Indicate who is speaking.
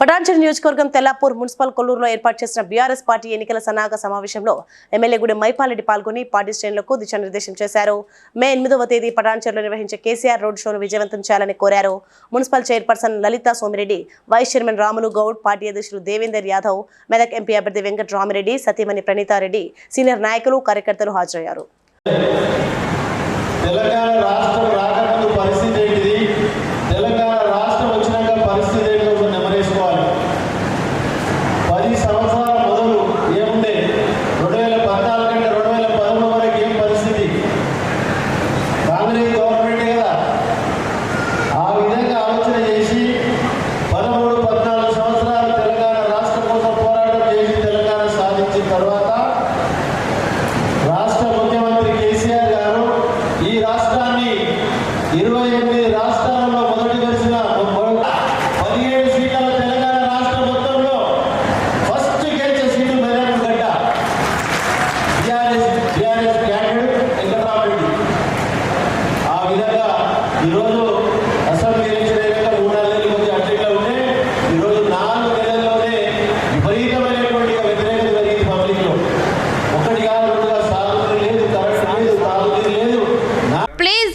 Speaker 1: పటాన్చెరు నియోజకవర్గం తెల్లాపూర్ మున్సిపల్ కొల్లూరులో ఏర్పాటు చేసిన బీఆర్ఎస్ పార్టీ ఎన్నికల సన్నాహక సమావేశంలో ఎమ్మెల్యే గుడి మైపాలరెడ్డి పాల్గొని పార్టీ శ్రేణులకు దిశానిర్దేశం చేశారు. మే ఎనిమిదవ తేదీ పటాన్చెరులో నిర్వహించే కేసీఆర్ రోడ్ షోను విజయవంతం చేయాలని కోరారు. Municipal chairperson Lalitha Somireddy vice chairman Ramulu Goud party అధ్యక్షులు దేవేందర్ యాదవ్ మెదక్ ఎంపీ అభ్యర్థి వెంకట రామిరెడ్డి సతీమణి ప్రణీతారెడ్డి సీనియర్ నాయకులు కార్యకర్తలు హాజరయ్యారు.
Speaker 2: ఇరవై ఎనిమిది రాష్ట్రాల్లో